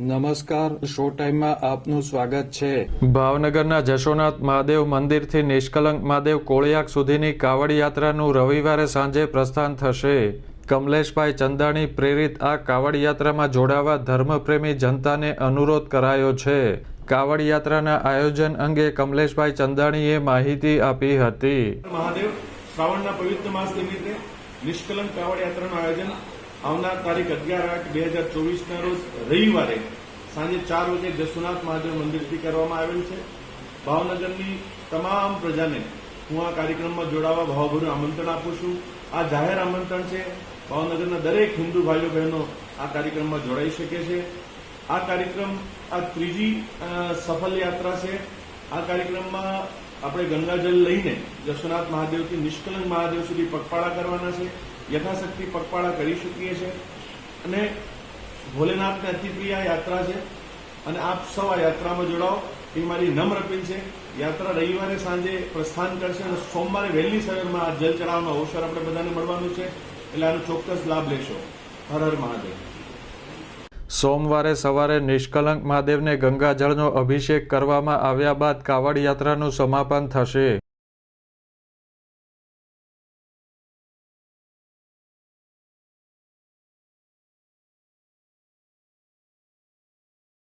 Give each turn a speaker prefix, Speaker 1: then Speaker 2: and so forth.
Speaker 1: નમસ્કાર શો ટાઈમમાં આપનું સ્વાગત છે.
Speaker 2: ભાવનગરના જશોનાથ મહાદેવ મંદિરથી નિષ્કલંક મહાદેવ કોળિયાક સુધીની કાવડ યાત્રાનું રવિવારે સાંજે પ્રસ્થાન થશે. કમલેશભાઈ ચંદાણી પ્રેરિત આ કાવડ યાત્રામાં જોડાવા ધર્મપ્રેમી જનતાને અનુરોધ કરાયો છે. કાવડ યાત્રાના આયોજન અંગે કમલેશભાઈ ચંદાણીએ માહિતી આપી હતી.
Speaker 3: મહાદેવ શ્રાવણના પવિત્ર માસ નિમિત્તે નિષ્કલંક કાવડ યાત્રાનું આયોજન આવનાર તારીખ અગિયાર આઠ બે હજાર ચોવીસના રોજ રવિવારે સાંજે ચાર વાગે જસુનાથ મહાદેવ મંદિરથી કરવામાં આવેલ છે. ભાવનગરની તમામ પ્રજાને હું આ કાર્યક્રમમાં જોડાવા ભાવભર્યું આમંત્રણ આપું છું. આ જાહેર આમંત્રણ છે. ભાવનગરના દરેક હિન્દુ ભાઈઓ બહેનો આ કાર્યક્રમમાં જોડાઈ શકે છે. આ કાર્યક્રમ આ ત્રીજી સફળ યાત્રા છે. આ કાર્યક્રમમાં આપણે ગંગાજળ લઈને જસોનાથ મહાદેવથી નિષ્કલંક મહાદેવ સુધી પગપાળા કરવાના છે. યથાશક્તિ પગપાળા કરી શકીએ છીએ. અને ભોલેનાથને અતિપ્રિય યાત્રા છે. અને આપ સૌ આ યાત્રામાં જોડાઓ. એ મારી નમ્ર અપીલ છે. યાત્રા રવિવારે સાંજે પ્રસ્થાન કરશે અને સોમવારે વહેલી સવારમાં આ જલ ચડાવવાનો અવસર આપણે બધાને મળવાનું છે. એટલે આનો ચોક્કસ લાભ લેશો. હર હર મહાદેવ.
Speaker 2: સોમવારે સવારે નિષ્કલંક મહાદેવને ગંગાજળનો અભિષેક કરવામાં આવ્યા બાદ કાવડ યાત્રાનું સમાપન થશે.